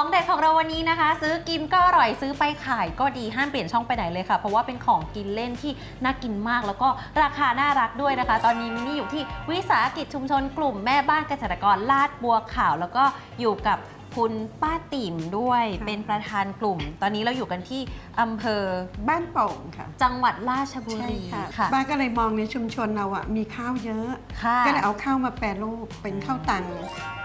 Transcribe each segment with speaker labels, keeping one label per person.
Speaker 1: ของเด็ดของเราวันนี้นะคะ ซื้อกินก็อร่อยซื้อไปขายก็ดีห้ามเปลี่ยนช่องไปไหนเลยค่ะ เพราะว่าเป็นของกินเล่นที่น่ากินมากแล้วก็ราคาน่ารักด้วยนะคะ ตอนนี้มินนี่อยู่ที่วิสาหกิจชุมชนกลุ่มแม่บ้านเกษตรกรลาดบัวขาว แล้วก็อยู่กับ คุณป้าติ๋มด้วย
Speaker 2: ค่ะ
Speaker 1: เป็นประธานกลุ่ม ตอนนี้เราอยู่กันที่อำเภอ
Speaker 2: บ้านโป่งค่ะ
Speaker 1: จังหวัดราชบุ
Speaker 2: ใช่
Speaker 1: รี
Speaker 2: ค่ะ
Speaker 1: ค่ะ
Speaker 2: บ้านก็เลยมองในชุมชนเราอะมีข้าวเยอะ
Speaker 1: ค่ะ
Speaker 2: ก็เลยเอาข้าวมาแปรรูปเป็นข้าวตัง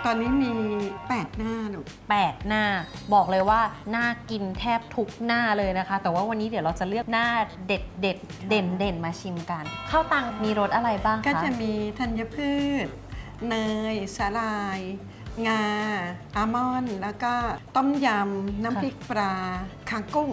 Speaker 2: ตอนนี้มี 8 หน้าลูก
Speaker 1: แปดหน้า บอกเลยว่าน่ากินแทบทุกหน้าเลยนะคะ แต่ว่าวันนี้เดี๋ยวเราจะเลือกหน้าเด็ดเด็ดเด่นเด่นๆมาชิมกันข้าวตังมีรสอะไรบ้างคะ
Speaker 2: ก็จะมีธัญพืช เนยสาลาย งาอัลมอนด์แล้วก็ต้มยำ น้ำพริกปลาคางกุ้ง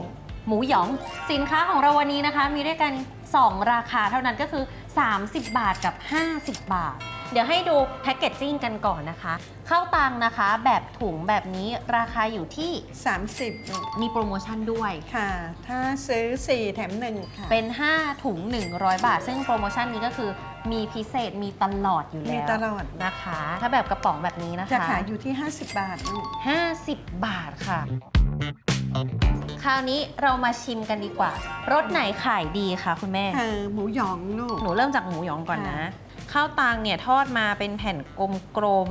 Speaker 1: หมูหยอง สินค้าของเราวันนี้นะคะ มีด้วยกัน 2 ราคาเท่านั้นก็คือ 30 บาทกับ 50 บาท เดี๋ยวให้ดูแพ็กเกจจิ้งกันก่อนนะคะข้าวตังนะคะ แบบถุงแบบนี้ราคาอยู่ที่
Speaker 2: 30ลูก
Speaker 1: มีโปรโมชั่นด้วย
Speaker 2: ค่ะ ถ้าซื้อ 4 แถม 1 ค่ะ
Speaker 1: เป็น 5 ถุง 100 บาท ซึ่งโปรโมชั่นนี้ก็คือ มีพิเศษมีตลอดอยู่
Speaker 2: มี
Speaker 1: แล้ว
Speaker 2: ตลอด
Speaker 1: นะคะ ถ้าแบบกระป๋องแบบนี้นะคะ
Speaker 2: จะขายอยู่ที่ 50 บาทลูก
Speaker 1: 50 บาทค่ะ คราวนี้เรามาชิมกันดีกว่ารสไหนขายดีคะคุณแม่
Speaker 2: เออหมูหยองลูก
Speaker 1: หนูเริ่มจากหมูหยองก่อนนะ
Speaker 2: ค่ะ
Speaker 1: ข้าวตังเนี่ยทอดมาเป็นแผ่นกลม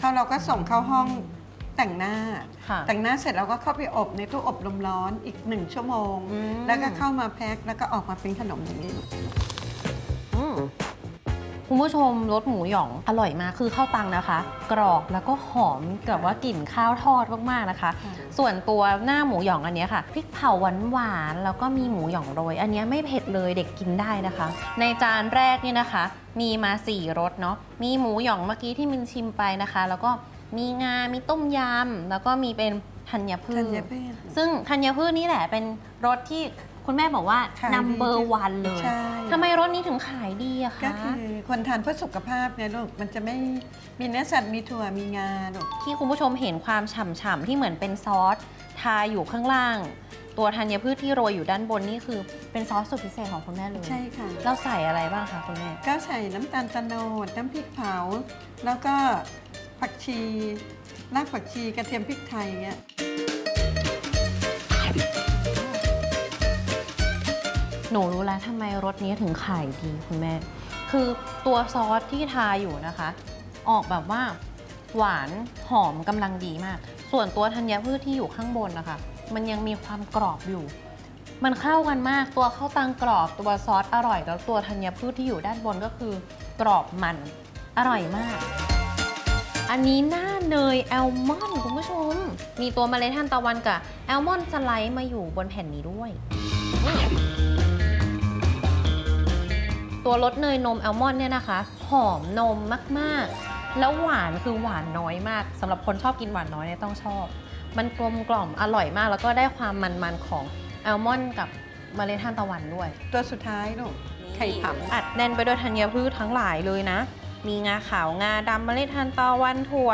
Speaker 2: ถ้าเราก็ส่งเข้าห้องแต่งหน้า
Speaker 1: ๆค่ะ
Speaker 2: แต่งหน้าเสร็จเราก็เข้าไปอบในตู้อบลมร้อนอีกหนึ่งชั่วโมง
Speaker 1: อืม
Speaker 2: แล้วก็เข้ามาแพ็คแล้วก็ออกมาเป็นขนมอย่างนี้
Speaker 1: อืม คุณผู้ชมรสหมูหยองอร่อยมากคือข้าวตังนะคะ กรอบแล้วก็หอมกับว่ากลิ่นข้าวทอดมากๆนะคะ
Speaker 2: ค่ะ
Speaker 1: ส่วนตัวหน้าหมูหยองอันเนี้ยค่ะพริกเผาหวานหวานๆแล้วก็มีหมูหยองโรย อันเนี้ยไม่เผ็ดเลยเด็กกินได้นะคะ ในจานแรกเนี่ยนะคะ มีมา 4รสเนาะมีหมูหยองเมื่อกี้ที่มินชิมไปนะคะ แล้วก็มีงา มีต้มยำแล้วก็มีเป็นธัญพื
Speaker 2: ธั
Speaker 1: ช
Speaker 2: ญพืช
Speaker 1: ซึ่งธัญพืชนี่แหละเป็นรสที่ คุณแม่บอกว่า
Speaker 2: ขายดี
Speaker 1: number one เลย
Speaker 2: ใช่
Speaker 1: ทำไมรสนี้ถึงขายดีอะ
Speaker 2: ก็
Speaker 1: คะ
Speaker 2: คือคนทานเพื่อสุขภาพไงลูกมันจะไม่มีเนื้อสัตว์มีถั่วมีงาลูก
Speaker 1: ที่คุณผู้ชมเห็นความฉ่ำๆที่เหมือนเป็นซอสทาอยู่ข้างล่าง ตัวธัญพืชที่โรยอยู่ด้านบนนี่คือเป็นซอสสูตรพิเศษของคุณแม่เลย
Speaker 2: ใช่ค่ะ
Speaker 1: เราใส่อะไรบ้างคะคุณแม่
Speaker 2: ก็ใส่น้ำตาลตะโนดน้ำพริกเผา แล้วก็ผักชี รากผักชีกระเทียมพริกไทยเงี้ย
Speaker 1: หนูรู้แล้วทำไมรสนี้ถึงขายดีคุณแม่ คือตัวซอสที่ทาอยู่นะคะ ออกแบบว่าหวานหอมกำลังดีมาก ส่วนตัวธัญพืชที่อยู่ข้างบนนะคะ มันยังมีความกรอบอยู่ มันเข้ากันมากตัวข้าวตังกรอบตัวซอสอร่อย แล้วตัวธัญพืชที่อยู่ด้านบนก็คือกรอบมันอร่อยมาก อันนี้หน้าเนยแอลมอนด์คุณผู้ชม มีตัวเมล็ดทานตะวันกับแอลมอนด์สไลด์มาอยู่บนแผ่นนี้ด้วย ตัวรสเนยนมแอลมอนด์เนี่ยนะคะ หอมนมมากๆ แล้วหวานคือหวานน้อยมากสำหรับคนชอบกินหวานน้อยเนี่ยต้องชอบ มันกลมกล่อมอร่อยมาก แล้วก็ได้ความมันๆของแอลมอนด์กับเมล็ดทานตะวันด้วย
Speaker 2: ตัวสุดท้ายลูกไข่ผำ
Speaker 1: อัดแน่นไปด้วยธัญพืชทั้งหลายเลยนะ มีงาขาวงาดำเมล็ดทานตะวันถั่ว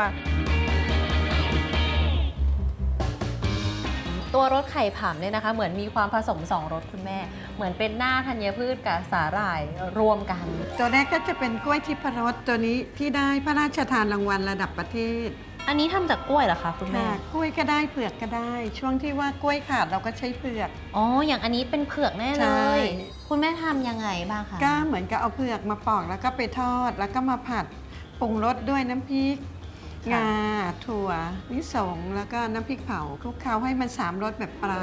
Speaker 1: ตัวรสไข่ผำเนี่ยนะคะ เหมือนมีความผสมสองรสคุณแม่ เหมือนเป็นหน้าธัญพืชกับสาหร่ายรวมกัน
Speaker 2: ตัวแรกก็จะเป็นกล้วยทิพรสตัวนี้ที่ได้พระราชทานรางวัลระดับประเทศ
Speaker 1: อันนี้ทำจากกล้วยเหรอคะคุณแม่
Speaker 2: ค่ะกล้วยก็ได้เผือกก็ได้ ช่วงที่ว่ากล้วยขาดเราก็ใช้เผือก
Speaker 1: อ๋อ อย่างอันนี้เป็นเผือกแน่เล
Speaker 2: ใช่
Speaker 1: ยคุณแม่ทำยังไงบ้างคะ
Speaker 2: ก็เหมือนกับเอาเผือกมาปอกแล้วก็ไปทอดแล้วก็มาผัดปรุงรสด้วยน้ำพริก งาถั่วนิสงแล้วก็น้ำพริกเผาคลุกเคล้าให้มันสามรสแบบปลา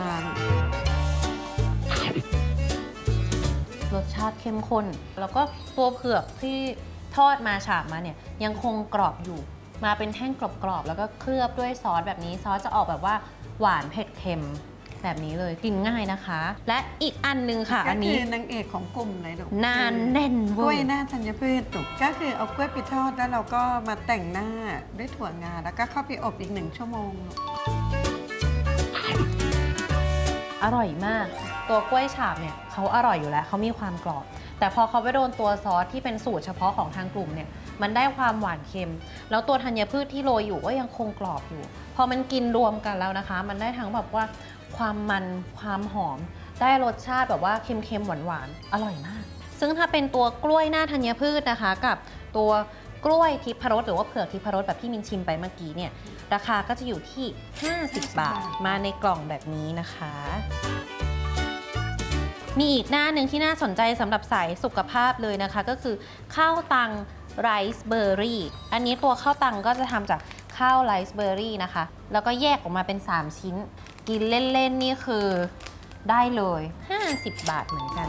Speaker 1: รสชาติเข้มข้น แล้วก็ตัวเผือกที่ทอดมาฉาบมาเนี่ยยังคงกรอบอยู่ มาเป็นแท่งกรอบๆแล้วก็เคลือบด้วยซอสแบบนี้ซอสจะออกแบบว่าหวานเผ็ดเค็ม แบบนี้เลยกินง่ายนะคะ และอีกอันหนึงค่ะ
Speaker 2: ก็
Speaker 1: อัน
Speaker 2: คื
Speaker 1: นี้
Speaker 2: อนางเอกของกลุ่มเลยลูก
Speaker 1: นานแน่น
Speaker 2: ก
Speaker 1: เว
Speaker 2: ล้
Speaker 1: อ
Speaker 2: วย
Speaker 1: ร์
Speaker 2: หน้าธัญพืชลูกก็คือเอากล้วยไปทอดแล้วเราก็มาแต่งหน้าด้วยถั่วงาแล้วก็เข้าไปอบอีกหนึ่งชั่วโมงลูก
Speaker 1: อร่อยมาก ตัวกล้วยฉาบเนี่ยเขาอร่อยอยู่แล้วเขามีความกรอบ แต่พอเขาไปโดนตัวซอสที่เป็นสูตรเฉพาะของทางกลุ่มเนี่ยมันได้ความหวานเค็ม แล้วตัวธัญพืชที่โรยอยู่ก็ยังคงกรอบอยู่ พอมันกินรวมกันแล้วนะคะ มันได้ทั้งแบบว่า ความมันความหอม ได้รสชาติแบบว่าเค็มๆหวานๆอร่อยมาก ซึ่งถ้าเป็นตัวกล้วยหน้าธัญพืชนะคะ กับตัวกล้วยทิพรสหรือว่าเผือกทิพรสแบบที่มินชิมไปเมื่อกี้เนี่ยราคาก็จะอยู่ที่ 50 บาท มาในกล่องแบบนี้นะคะ มีอีกหน้าหนึ่งที่น่าสนใจสำหรับสายสุขภาพเลยนะคะ ก็คือข้าวตังไรซ์เบอร์รี่ อันนี้ตัวข้าวตังก็จะทำจากข้าวไรซ์เบอร์รี่นะคะ แล้วก็แยกออกมาเป็น 3 ชิ้น กินเล่น ๆ นี่คือได้เลย 50 บาทเหมือนกัน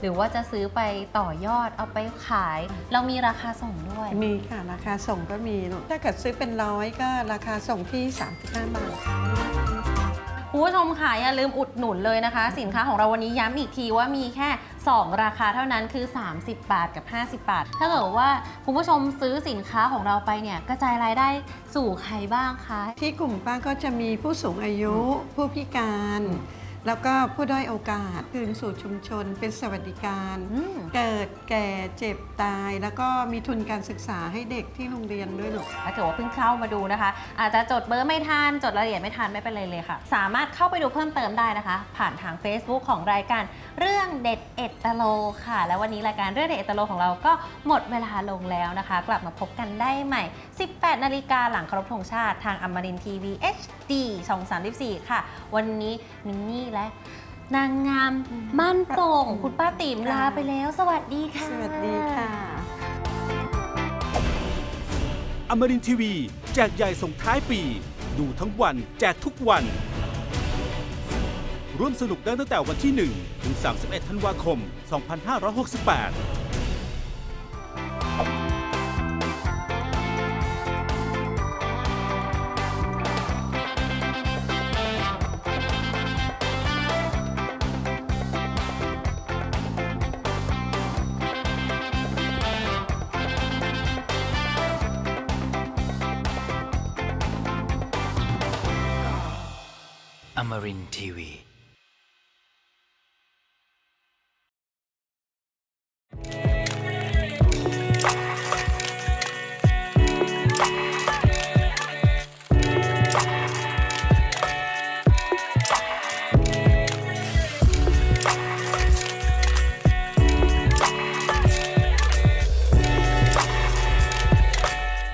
Speaker 1: หรือว่าจะซื้อไปต่อยอดเอาไปขาย เรามีราคาส่งด้วย
Speaker 2: มีค่ะ ราคาส่งก็มี ถ้าเกิดซื้อเป็นร้อยก็ราคาส่งที่ 35 บาท
Speaker 1: คุณผู้ชมค่ะอย่าลืมอุดหนุนเลยนะคะ สินค้าของเราวันนี้ย้ำอีกทีว่ามีแค่ 2 ราคาเท่านั้นคือ 30 บาทกับ 50 บาท ถ้าเกิดว่าคุณผู้ชมซื้อสินค้าของเราไปเนี่ยกระจายรายได้สู่ใครบ้างคะ
Speaker 2: ที่กลุ่มป้าก็จะมีผู้สูงอายุผู้พิการ แล้วก็ผู้ด้อยโอกาสคืนสู่ชุมชนเป็นสวัสดิการ
Speaker 1: อืม
Speaker 2: เกิดแก่เจ็บตาย แล้วก็มีทุนการศึกษาให้เด็กที่โรงเรียนด้วยลูก
Speaker 1: ถ้าเกิดว่าเพิ่งเข้ามาดูนะคะ อาจจะจดเบอร์ไม่ทันจดรายละเอียดไม่ทันไม่เป็นไรเลยค่ะ สามารถเข้าไปดูเพิ่มเติมได้นะคะ ผ่านทาง Facebook ของรายการเรื่องเด็ดเอ็ดตโลค่ะ แล้ววันนี้รายการเรื่องเด็ดเอ็ดตโลของเราก็หมดเวลาลงแล้วนะคะ กลับมาพบกันได้ใหม่ 18 นาฬิกาหลังเคารพธงชาติทางอมรินทีวี HD ช่อง34 ค่ะ วันนี้มินนี่และนางงามบ้านโป่งคุณป้าติ๋มลาไปแล้ว สวัสดีค่ะ
Speaker 2: สวัสดีค่ะ
Speaker 3: อมรินทีวี แจกใหญ่ส่งท้ายปี ดูทั้งวันแจกทุกวัน ร่วมสนุกได้ตั้งแต่วันที่ 1 ถึง 31 ธันวาคม 2568
Speaker 4: Amarin Tiwi.